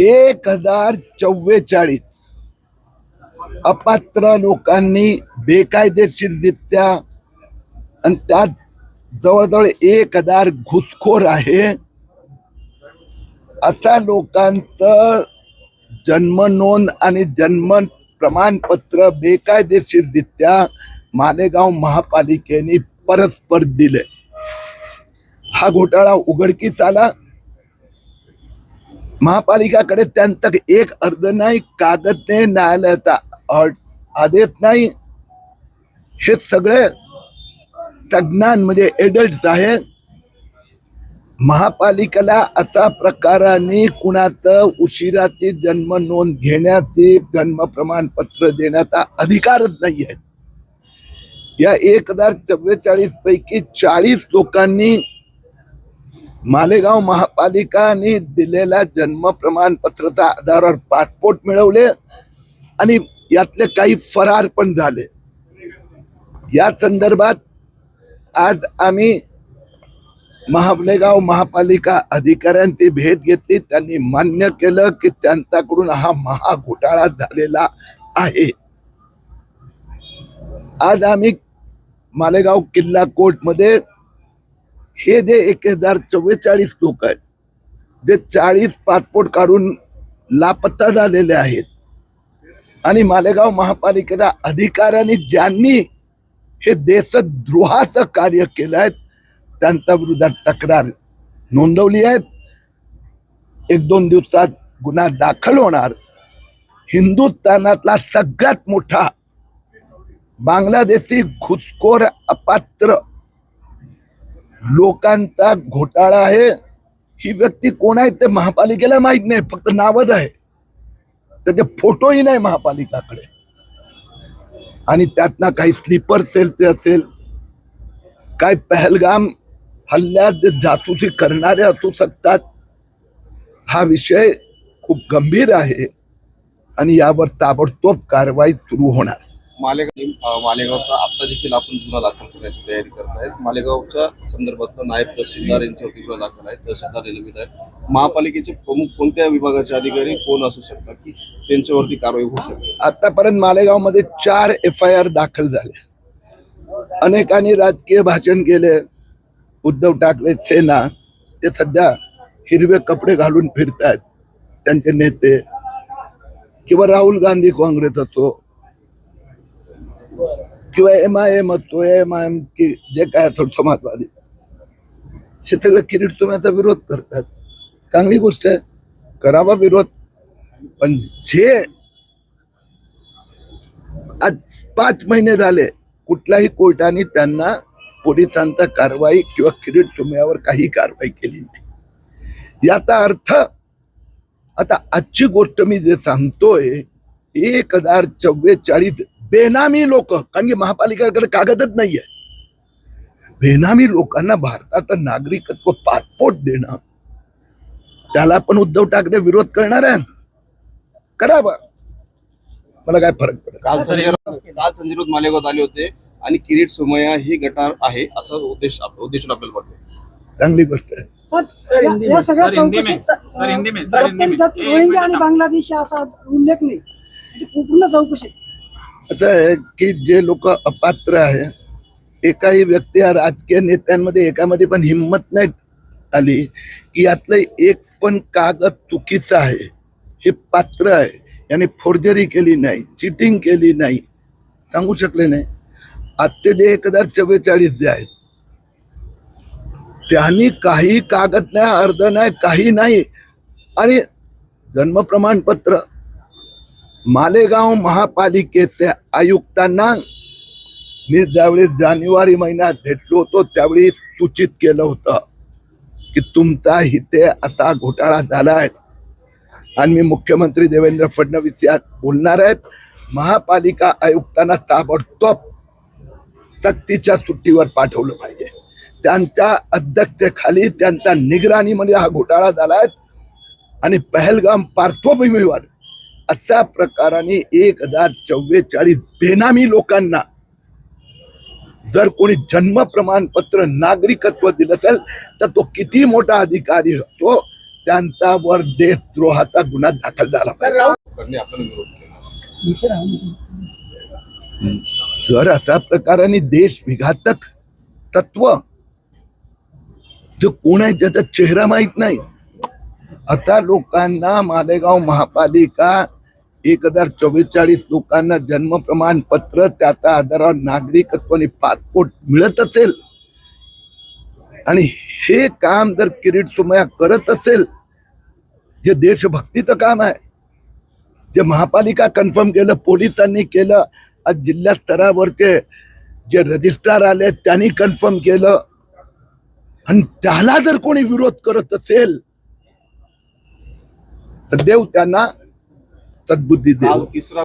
एक हजार चव्वेचाळीस. अपात्र लोकांनी बेकायदेशीररित्या आणि त्यात जवळजवळ एक हजार घुसखोर आहे. अशा लोकांचं जन्म नोंद आणि जन्म प्रमाणपत्र बेकायदेशीररित्या मालेगाव महापालिकेने परस्पर दिले हा घोटाळा उघडकीस आला. महापालिकाकडे त्यांचा एक अर्ज नाही कागद नाही न्यायालयाचा आदेश नाही. हे सगळे तज्ञांमध्ये एडल्ट आहे. महापालिकेला अशा प्रकाराने कुणाचं उशिराची जन्म नोंद घेण्याचे जन्म प्रमाणपत्र देण्याचा अधिकारच नाही आहे. या एक हजार चव्वेचाळीस पैकी चाळीस लोकांनी मालेगाव महापालिकाने दिलेल्या जन्म प्रमाणपत्राच्या आधारावर पासपोर्ट मिळवले आणि यातले काही फरार पण झाले. या संदर्भात आज आम्ही महाबलेगाव महापालिका अधिकाऱ्यांची भेट घेतली. त्यांनी मान्य केलं की त्यांच्याकडून हा महाघोटाळा झालेला आहे. आज आम्ही मालेगाव किल्ला कोर्टमध्ये हे जे एक हजार चव्वेचाळीस लोक आहेत जे चाळीस पासपोर्ट काढून लापत्ता झालेले आहेत आणि मालेगाव महापालिकेच्या अधिकाऱ्यांनी ज्यांनी हे देशद्रोहाचं कार्य केलं आहे त्यांच्या विरोधात तक्रार नोंदवली आहे एक दोन दिवसात गुन्हा दाखल होणार. हिंदुस्थानातला सगळ्यात मोठा बांगलादेशी घुसखोर अपात्र लोकांचा घोटाळा आहे. ही व्यक्ती कोण आहे ते महापालिकेला माहीत नाही फक्त नावच आहे. त्याचे फोटोही नाही महापालिकाकडे. आणि त्यातनं काही स्लीपर सेलचे असेल काय पहलगाम हल्ल्यात जे जासूसी करणारे असू शकतात हा विषय खूप गंभीर आहे. आणि यावर ताबडतोब कारवाई सुरू होणार. मालेगाव मालेगावचा आता देखील आपण गुन्हा दाखल करण्याची तयारी करत आहेत. मालेगावच्या संदर्भात नायब तहसीलदार यांच्यावरती गुन्हा दाखल आहे. तहसीलदार निलंबित आहेत. महापालिकेचे प्रमुख कोणत्या विभागाचे अधिकारी कोण असू शकतात की त्यांच्यावरती कारवाई होऊ शकते? आतापर्यंत मालेगावमध्ये चार एफ आय आर दाखल झाले. अनेकांनी राजकीय भाषण केले. उद्धव ठाकरे सेना ते सध्या हिरवे कपडे घालून फिरत आहेत त्यांचे नेते किंवा राहुल गांधी काँग्रेस असो किंवा एम आय एम असतो एम आय एम की जे काय थोडं समाजवादी. हे सगळं किरीट तुम्हाला विरोध करतात. चांगली गोष्ट आहे करावा विरोध. पण जे आज पाच महिने झाले कुठल्याही कोर्टाने त्यांना पोलिसांचा कारवाई किंवा किरीट तुम्यावर काही कारवाई केली नाही. याचा अर्थ आता आजची गोष्ट मी जे सांगतोय एक हजार चव्वेचाळीस बेनामी लोक कारण की महापालिकेकडे कागदच नाहीये. बेनामी लोकांना भारताचं नागरिकत्व पासपोर्ट देणं त्याला पण उद्धव ठाकरे विरोध करणार आहे करावा मला काय फरक पडत काल काल संजय राऊत मालेगावात आले होते आणि किरीट सोमय्या ही गटार आहे असा उद्देश उद्देशून आपल्याला वाटतो चांगली गोष्ट आहे. सर या- सगळ्या सर, हिंदी में. चौकशीत रोहिंग्या आणि. बांगलादेशी असा उल्लेख नाही. म्हणजे पूर्ण चौकशी. असं आहे की जे लोक अपात्र आहे एकाही व्यक्ती या राजकीय नेत्यांमध्ये एकामध्ये पण हिंमत नाही आली की यातलं एक पण कागद चुकीचं आहे. हे पात्र आहे. याने फोर्जरी केली नाही चिटिंग केली नाही. सांगू शकले नाही. आत्ते जे एक हजार चव्वेचाळीस जे आहेत त्यांनी काही कागद नाही अर्ध नाही काही नाही. आणि जन्म प्रमाणपत्र मालेगाव महापालिकेच्या आयुक्तांना मी ज्यावेळी जानेवारी महिन्यात भेटलो होतो त्यावेळी सूचित केलं होतं की तुमचा इथे आता घोटाळा झाला आहे आणि मी मुख्यमंत्री देवेंद्र फडणवीस यात बोलणार आहेत महापालिका आयुक्तांना ताबडतोब सक्तीच्या सुट्टीवर पाठवलं पाहिजे. त्यांच्या अध्यक्षतेखाली त्यांच्या निगराणीमध्ये हा घोटाळा झालाय. आणि पहलगाम पार्श्वभूमीवर अशा प्रकाराने एक हजार चव्वेचाळीस बेनामी लोकांना जर कोणी जन्म प्रमाणपत्र नागरिकत्व दिलं असेल तर तो किती मोठा अधिकारी असतो? त्यांच्यावर देशद्रोहाचा गुन्हा दाखल झाला. जर अशा प्रकाराने देश विघातक तत्व जो कोण आहे त्याचा चेहरा माहीत नाही? आता लोकांना मालेगाव महापालिका एक हजार चव्वेचाळीस लोकांना जन्म प्रमाणपत्र त्याच्या आधारावर नागरिकत्व आणि पासपोर्ट मिळत असेल. आणि हे काम जर किरीट सुमया करत असेल जे देशभक्तीचं काम आहे जे महापालिका कन्फर्म केलं पोलिसांनी केलं आज जिल्हा स्तरावरचे जे रजिस्ट्रार आले त्यांनी कन्फर्म केलं. आणि त्याला जर कोणी विरोध करत असेल तर देव त्यांना सद्बुद्धी काल देव तिसरा